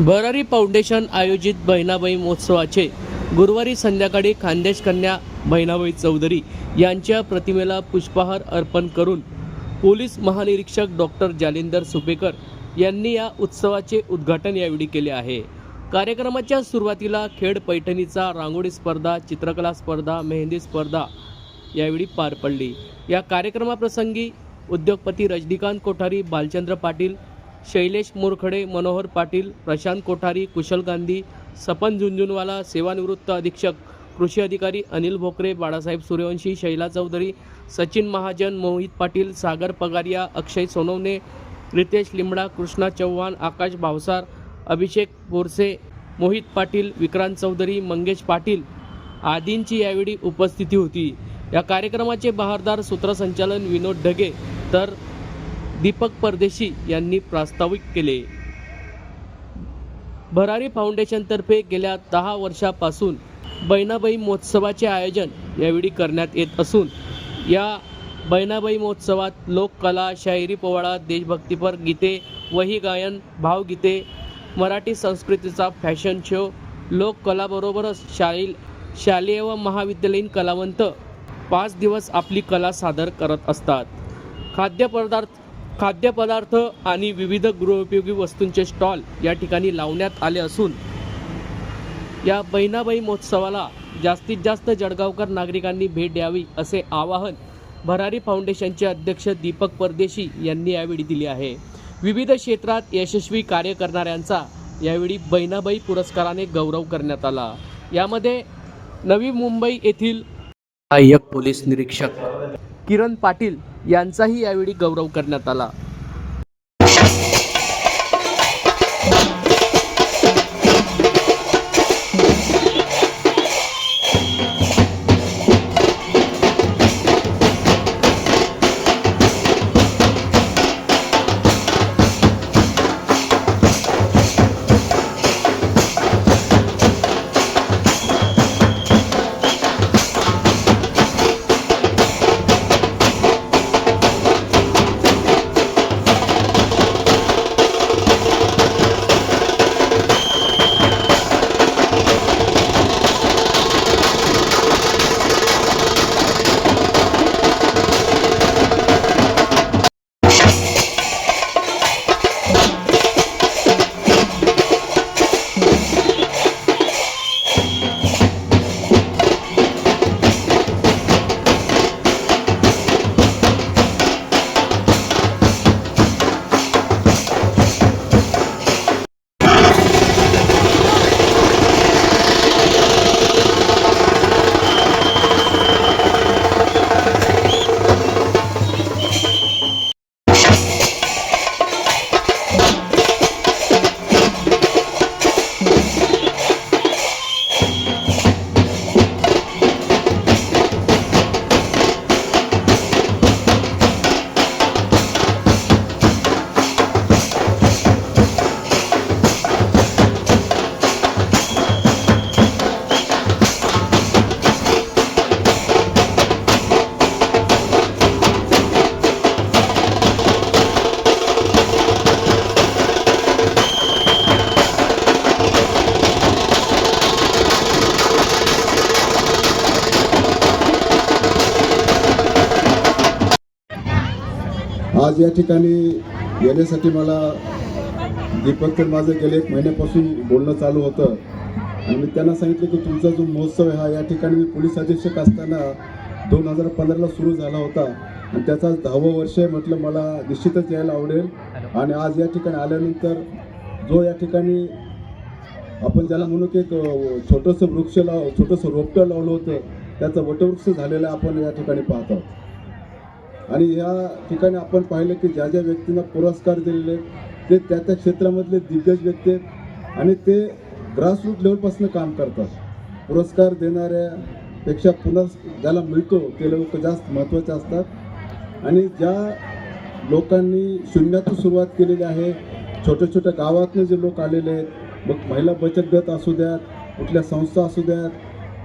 भरारी फाउंडेशन आयोजित बहिणाबाई महोत्सवाचे गुरुवारी संध्याकाळी खानदेश कन्या बहिणाबाई चौधरी यांच्या प्रतिमेला पुष्पहार अर्पण करून पोलीस महानिरीक्षक डॉक्टर जालिंदर सुपेकर यांनी या उत्सवाचे उद्घाटन यावेळी केले आहे. कार्यक्रमाच्या सुरुवातीला खेड पैठणीचा रांगोळी स्पर्धा चित्रकला स्पर्धा मेहंदी स्पर्धा यावेळी पार पडली. या कार्यक्रमाप्रसंगी उद्योगपती रजनीकांत कोठारी बालचंद्र पाटील शैलेश मोरखडे मनोहर पाटील प्रशांत कोठारी कुशल गांधी सपन झुंझुनवाला सेवानिवृत्त अधीक्षक कृषी अधिकारी अनिल भोकरे बाळासाहेब सूर्यवंशी शैला चौधरी सचिन महाजन मोहित पाटील सागर पगारिया अक्षय सोनवणे रितेश लिंबडा कृष्णा चव्हाण आकाश भावसार अभिषेक बोरसे मोहित पाटील विक्रांत चौधरी मंगेश पाटील आदींची यावेळी उपस्थिती होती. या कार्यक्रमाचे बहारदार सूत्रसंचालन विनोद ढगे तर दीपक परदेशी यांनी प्रास्ताविक केले. भरारी फाउंडेशनतर्फे गेल्या दहा वर्षापासून बहिणाबाई महोत्सवाचे आयोजन यावेळी करण्यात येत असून या बहिणाबाई महोत्सवात लोककला शायरी पोवाडा देशभक्तीपर गीते वही गायन भावगीते मराठी संस्कृतीचा फॅशन शो लोककलाबरोबरच शाळी शालेय व महाविद्यालयीन कलावंत पाच दिवस आपली कला सादर करत असतात. खाद्यपदार्थ खाद्यपदार्थ आणि विविध गृहोपयोगी वस्तूंचे स्टॉल या ठिकाणी लावण्यात आले असून या बहिणाबाई महोत्सवाला जास्तीत जास्त जळगावकर नागरिकांनी भेट द्यावी असे आवाहन भरारी फाउंडेशनचे अध्यक्ष दीपक परदेशी यांनी यावेळी दिले आहे. विविध क्षेत्रात यशस्वी कार्य करणाऱ्यांचा यावेळी बहिणाबाई पुरस्काराने गौरव करण्यात आला. यामध्ये नवी मुंबई येथील सहाय्यक पोलीस निरीक्षक किरण पाटील यांचाही यावेळी गौरव करण्यात आला. आज या ठिकाणी येण्यासाठी मला दीपक तर माझं गेले एक महिन्यापासून बोलणं चालू होतं. आणि मी त्यांना सांगितलं की तुमचा जो महोत्सव आहे हा या ठिकाणी मी पोलीस अधीक्षक असताना दोन हजार पंधराला सुरू झाला होता. आणि त्याचा दहावं वर्ष आहे म्हटलं मला निश्चितच यायला आवडेल. आणि आज या ठिकाणी आल्यानंतर जो या ठिकाणी आपण ज्याला म्हणू की एक छोटंसं वृक्ष लाव छोटंसं रोपटं लावलं होतं त्याचं वटवृक्ष झालेलं आपण या ठिकाणी पाहत आहोत. आणि या ठिकाणी आपण पाहिलं की ज्या ज्या व्यक्तींना पुरस्कार दिलेले आहेत, ते त्या त्या क्षेत्रामधले दिग्गज व्यक्ती आहेत आणि ते ग्रासरूट लेवलपासून काम करतात. पुरस्कार देणाऱ्यापेक्षा पुन्हा ज्याला मिळतो ते लोक जास्त महत्त्वाचे असतात. आणि ज्या लोकांनी शून्यातून सुरुवात केलेली आहे छोट्या छोट्या गावातनं जे लोक आलेले आहेत मग महिला बचत गट असू द्यात कुठल्या संस्था असू द्यात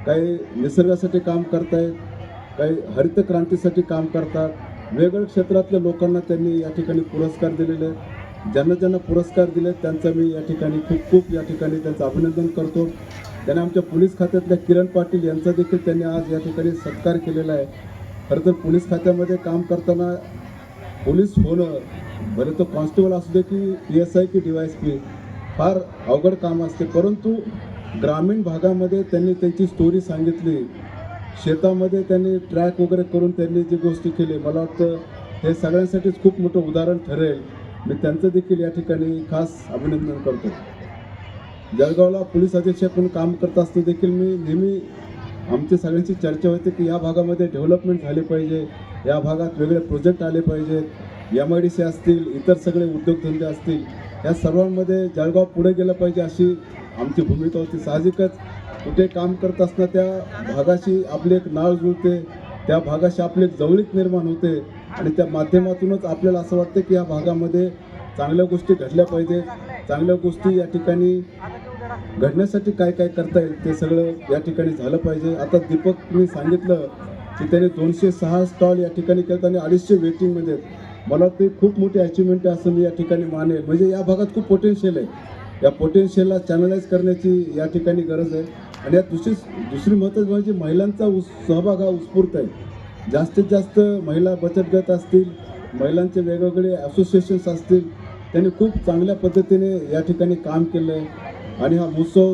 काही निसर्गासाठी काम करतायत काही हरित क्रांतीसाठी काम करतात वेगवेगळ्या क्षेत्रातल्या लोकांना त्यांनी या ठिकाणी पुरस्कार दिलेले आहेत. ज्यांना ज्यांना पुरस्कार दिले त्यांचं मी या ठिकाणी खूप खूप या ठिकाणी त्यांचं अभिनंदन करतो. त्यांनी आमच्या पोलीस खात्यातल्या किरण पाटील यांचा देखील त्यांनी आज या ठिकाणी सत्कार केलेला आहे. खरं तर पोलीस खात्यामध्ये काम करताना पोलीस होणं बरं तो कॉन्स्टेबल असू दे की पी एस आय की डी वाय एस पी फार अवघड काम असते. परंतु ग्रामीण भागामध्ये त्यांनी त्यांची स्टोरी सांगितली. शेतामध्ये त्यांनी ट्रॅक वगैरे करून त्यांनी जी गोष्टी केली मला वाटतं हे सगळ्यांसाठीच खूप मोठं उदाहरण ठरेल. मी त्यांचं देखील या ठिकाणी खास अभिनंदन करतो. जळगावला पोलीस अधीक्षक म्हणून काम करत असताना देखील मी नेहमी आमची सगळ्यांची चर्चा होते की या भागामध्ये डेव्हलपमेंट झाले पाहिजे या भागात वेगळे प्रोजेक्ट आले पाहिजेत. एम आय डी सी असतील इतर सगळे उद्योगधंदे असतील. या सर्वांमध्ये जळगाव पुढे गेलं पाहिजे अशी आमची भूमिका होती साहजिकच. कुठे काम करत असताना त्या भागाशी आपली एक नाळ जुळते त्या भागाशी आपली एक जवळीक निर्माण होते आणि त्या माध्यमातूनच आपल्याला असं वाटतं की या भागामध्ये चांगल्या गोष्टी घडल्या पाहिजे. चांगल्या गोष्टी या ठिकाणी घडण्यासाठी काय काय करता येईल ते सगळं या ठिकाणी झालं पाहिजे. आता दीपकने सांगितलं की त्याने दोनशे सहा स्टॉल या ठिकाणी केलं आणि अडीचशे वेटिंगमध्ये मला ते खूप मोठी अचिव्हमेंट आहे असं मी या ठिकाणी मानेल. म्हणजे या भागात खूप पोटेन्शियल आहे. या पोटेन्शियलला चॅनलाइज करण्याची या ठिकाणी गरज आहे. आणि यात दुसरी दुसरी महत्त्वाची म्हणजे महिलांचा उस सहभाग हा उत्स्फूर्त आहे. जास्तीत जास्त महिला बचत गट असतील महिलांचे वेगवेगळे असोसिएशन्स असतील त्यांनी खूप चांगल्या पद्धतीने या ठिकाणी काम केलं आहे आणि हा महोत्सव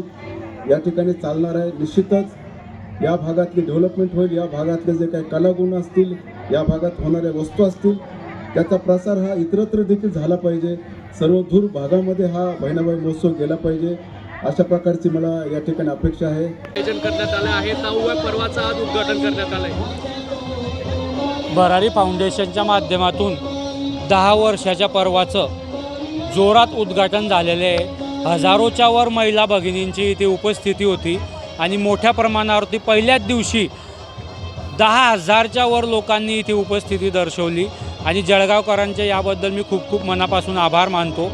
या ठिकाणी चालणार आहे. निश्चितच या भागातली डेव्हलपमेंट होईल. या भागातले जे काही कलागुण असतील या भागात होणाऱ्या वस्तू असतील त्याचा प्रसार हा इतरत्र देखील झाला पाहिजे. सर्वदूर भागामध्ये हा बहिणाबाई महोत्सव गेला पाहिजे. अशा प्रकारची मला या ठिकाणी अपेक्षा आहे. आयोजन करण्यात आलं आहे. नवव्या पर्वाचं आज उद्घाटन करण्यात आलं आहे भरारी फाउंडेशनच्या माध्यमातून दहा वर्षाच्या पर्वाचं जोरात उद्घाटन झालेले आहे. हजारोच्या वर महिला भगिनींची इथे उपस्थिती होती आणि मोठ्या प्रमाणावरती पहिल्याच दिवशी दहा हजारच्या वर लोकांनी इथे उपस्थिती दर्शवली. आणि जळगावकरांचे याबद्दल मी खूप खूप मनापासून आभार मानतो.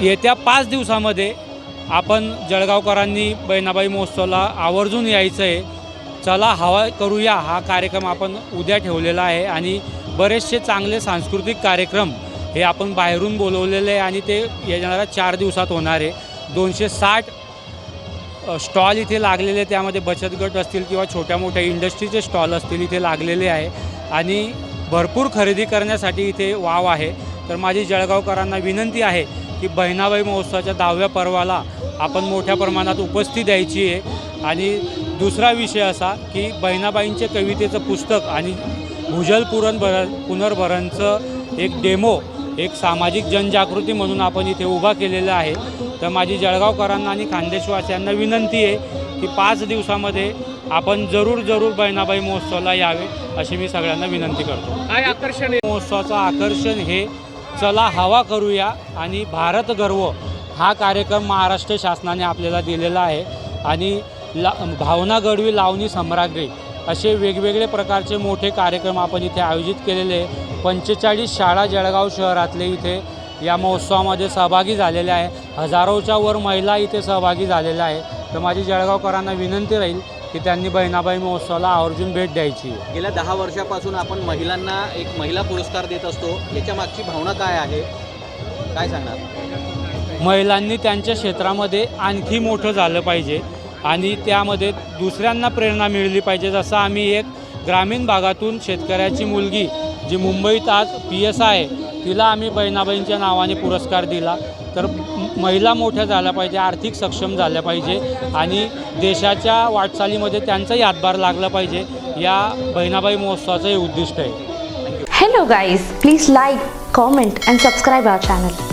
येत्या पाच दिवसामध्ये आपण जळगावकरांनी बहिणाबाई महोत्सवला आवर्जून यायचं आहे. चला हवा करूया. हा कार्यक्रम आपण उद्या ठेवलेला आहे आणि बरेचसे चांगले सांस्कृतिक कार्यक्रम हे आपण बाहेरून बोलवलेले आहे आणि ते येणाऱ्या चार दिवसात होणार आहे. दोनशे साठ स्टॉल इथे लागलेले त्यामध्ये बचत गट असतील किंवा छोट्या मोठ्या इंडस्ट्रीचे स्टॉल असतील इथे लागलेले आहे. आणि भरपूर खरेदी करण्यासाठी इथे वाव आहे. तर माझी जळगावकरांना विनंती आहे की बहिणाबाई महोत्सवाच्या दहाव्या पर्वाला आपण मोठ्या प्रमाणात उपस्थिती द्यायची आहे. आणि दुसरा विषय असा की बहिणाबाईंचे कवितेचं पुस्तक आणि भूजल पुरणभरण पुनर्भरणचं एक डेमो एक सामाजिक जनजागृती म्हणून आपण इथे उभा केलेला आहे. तर माझी जळगावकरांना आणि खानदेशवासियांना विनंती आहे की पाच दिवसामध्ये आपण जरूर जरूर बहिणाबाई महोत्सवाला यावे अशी मी सगळ्यांना विनंती करतो. काय आकर्षण आहे? महोत्सवाचं आकर्षण हे चला हवा करूया आणि भारत गर्व हा कार्यक्रम महाराष्ट्र शासनाने आपल्याला दिलेला आहे. आणि ला भावना गडवी लावणी सम्राग्री असे वेगवेगळे प्रकारचे मोठे कार्यक्रम आपण इथे आयोजित केलेले आहे. पंचेचाळीस शाळा जळगाव शहरातले इथे या महोत्सवामध्ये सहभागी झालेल्या आहे. हजारोच्या वर महिला इथे सहभागी झालेल्या आहे. तर माझी जळगावकरांना विनंती राहील की त्यांनी बहिणाबाई महोत्सवाला आवर्जून भेट द्यायची. गेल्या दहा वर्षापासून आपण महिलांना एक महिला पुरस्कार देत असतो. याच्या मागची भावना काय आहे? काय सांगणार? महिलांनी त्यांच्या क्षेत्रामध्ये आणखी मोठं झालं पाहिजे आणि त्यामध्ये दुसऱ्यांना प्रेरणा मिळली पाहिजे. जसं आम्ही एक ग्रामीण भागातून शेतकऱ्याची मुलगी जी मुंबईत आज पी एस आहे तिला आम्ही बहिणाबाईंच्या नावाने पुरस्कार दिला. तर महिला मोठ्या झाल्या पाहिजे आर्थिक सक्षम झाल्या पाहिजे आणि देशाच्या वाटचालीमध्ये त्यांचाही हातभार लागला पाहिजे. या बहिणाबाई महोत्सवाचं हे उद्दिष्ट आहे. Hello guys please like comment and subscribe our channel